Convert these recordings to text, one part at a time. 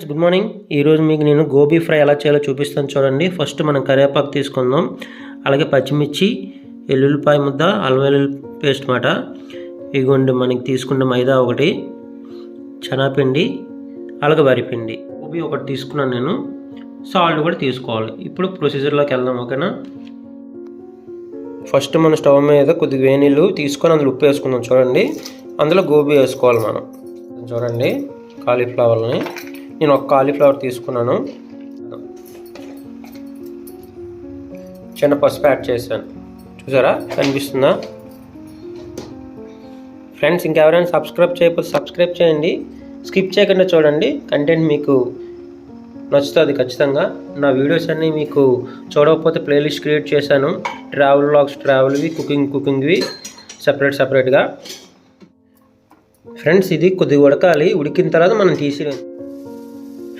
Friends good morning. ఈరోజు మీకు నేను గోబీ ఫ్రై ఎలా చేయాలో చూపిస్తాను చూడండి. ఫస్ట్ మనం కరివేపాకు తీసుకుందాం. అలాగే పచ్చిమిర్చి ఎల్లుల్లిపాయ ముద్ద అల్లం వెల్లుల్లి పేస్ట్ మాట. ఇగోండి మనకి తీసుకున్న మైదా ఒకటి శనగపిండి అలాగే వరిపిండి. గోబీ ఒకటి తీసుకున్నాను నేను. సాల్ట్ కూడా తీసుకోవాలి. ఇప్పుడు ప్రొసీజర్లోకి వెళ్దాం ఓకేనా? ఫస్ట్ మన స్టవ్ మీద కొద్దిగా వేనీళ్ళు తీసుకొని అందులో ఉప్పు వేసుకుందాం చూడండి. అందులో గోబీ వేసుకోవాలి మనం. చూడండి కాలీఫ్లవర్ని నేను ఒక కాలీఫ్లవర్ తీసుకున్నాను. చిన్న పసుపు యాడ్ చేశాను. చూసారా? కనిపిస్తుందా? ఫ్రెండ్స్ ఇంకెవరైనా సబ్స్క్రైబ్ చేయకపోతే సబ్స్క్రైబ్ చేయండి. స్కిప్ చేయకుండా చూడండి. కంటెంట్ మీకు నచ్చుతుంది ఖచ్చితంగా. నా వీడియోస్ అన్నీ మీకు చూడకపోతే ప్లేలిస్ట్ క్రియేట్ చేశాను. ట్రావెల్ వ్లాగ్స్ ట్రావెల్వి కుకింగ్ కుకింగ్వి సపరేట్ సపరేట్గా. ఫ్రెండ్స్ ఇది కొద్దిగా ఉడకాలి. ఉడికిన తర్వాత మనం తీసి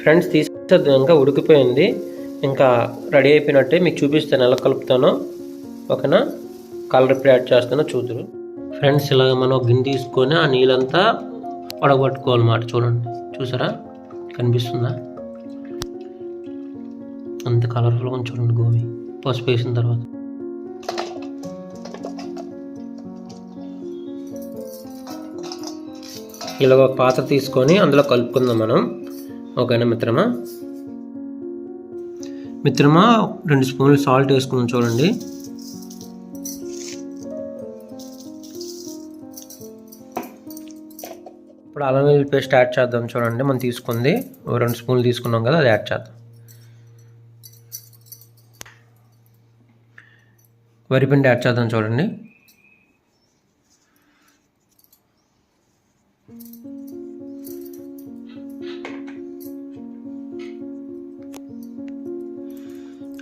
ఫ్రెండ్స్ తీసేద్దాం ఇంకా ఉడికిపోయింది. ఇంకా రెడీ అయిపోయినట్టే మీకు చూపిస్తాను ఎలా కలుపుతానో. ఓకేనా? కలర్ ఇప్పుడు యాడ్ చేస్తానో చూద్దరు ఫ్రెండ్స్ ఇలాగ మనం గిన్నె తీసుకొని ఆ నీళ్ళంతా వడగొట్టుకోవాలన్నమాట చూడండి చూసారా? కనిపిస్తుందా? అంత కలర్ఫుల్గా ఉంది చూడండి గోబీ. పసుపు వేసిన తర్వాత. ఇలాగ పాత్ర తీసుకొని అందులో కలుపుకుందాం మనం. ఓకేనా మిత్రమా? మిత్రమా రెండు స్పూన్లు సాల్ట్ వేసుకుని చూడండి. ఇప్పుడు అల్లం వెల్లుల్లి పేస్ట్ యాడ్ చేద్దాం చూడండి మనం తీసుకుంది. ఓ రెండు స్పూన్లు తీసుకున్నాం కదా అది యాడ్ చేద్దాం. వరిపిండి యాడ్ చేద్దాం చూడండి.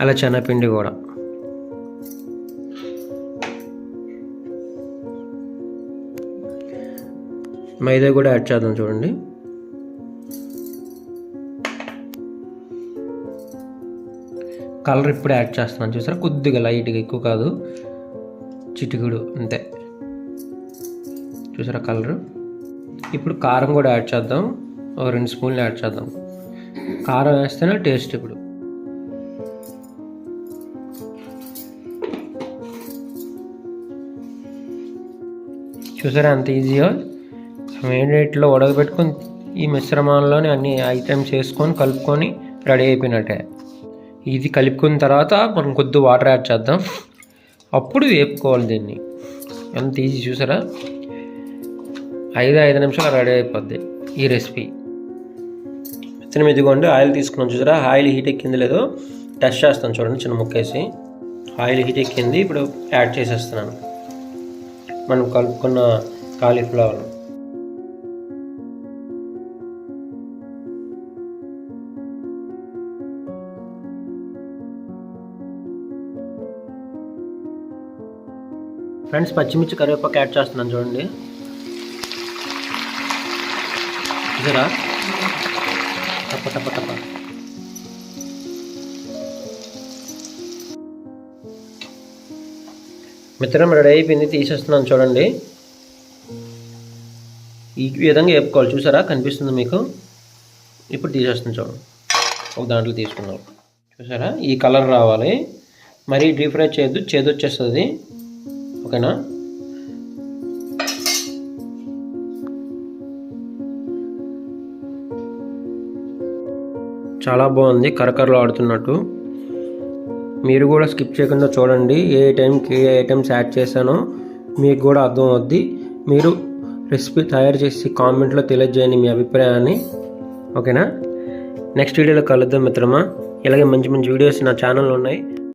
అలా శనగపిండి కూడా. మైదా కూడా యాడ్ చేద్దాం చూడండి. కలర్ ఇప్పుడు యాడ్ చేస్తున్నాను చూసారా? కొద్దిగా లైట్గా ఎక్కువ కాదు. చిటికుడు అంతే. చూసారా కలరు? ఇప్పుడు కారం కూడా యాడ్ చేద్దాం. ఒక రెండు స్పూన్లు యాడ్ చేద్దాం. కారం వేస్తేనే టేస్ట్ ఇప్పుడు. చూసారా అంత ఈజీగా వేడిలో ఉడకబెట్టుకొని ఈ మిశ్రమంలోని అన్ని ఐటమ్స్ వేసుకొని కలుపుకొని రెడీ అయిపోయినట్టే. ఇది కలుపుకున్న తర్వాత మనం కొద్ది వాటర్ యాడ్ చేద్దాం. అప్పుడు వేపుకోవాలి దీన్ని. ఎంత ఈజీ చూసారా? ఐదు ఐదు నిమిషాలు రెడీ అయిపోద్ది ఈ రెసిపీ చిన్న ఇదిగోండి ఆయిల్ తీసుకున్నాం చూసారా? ఆయిల్ హీట్ ఎక్కింది లేదో టెస్ట్ చేస్తాను చూడండి చిన్న ముక్కేసి ఆయిల్ హీట్ ఎక్కింది ఇప్పుడు యాడ్ చేసేస్తున్నాను. మనం కలుపుకున్న కాలీఫ్లవర్. ఫ్రెండ్స్ పచ్చిమిర్చి కరివేపాకు యాడ్ చేస్తున్నాను చూడండి. చూసారా తప్ప తప్ప తప్ప. మిత్రం రెడీ అయిపోయింది తీసేస్తున్నాను చూడండి. ఈ విధంగా వేపుకోవాలి చూసారా? కనిపిస్తుంది మీకు? ఇప్పుడు తీసేస్తుంది చూడండి ఒక దాంట్లో తీసుకున్నాం చూసారా? ఈ కలర్ రావాలి. మరీ డీప్ ఫ్రై చేయొద్దు చేదు వచ్చేస్తుంది. ఓకేనా? చాలా బాగుంది కరకరలు ఆడుతున్నట్టు మీరు కూడా స్కిప్ చేయకుండా చూడండి. ఏ టైంకి ఏ ఐటమ్స్ యాడ్ చేశానో మీకు కూడా అర్థం అవుద్ది మీరు రెసిపీ తయారు చేసి కామెంట్లో తెలియజేయండి మీ అభిప్రాయాన్ని. ఓకేనా నెక్స్ట్ వీడియోలో కలుద్దాం మిత్రమా? ఇలాగే మంచి మంచి వీడియోస్ నా ఛానల్లో ఉన్నాయి.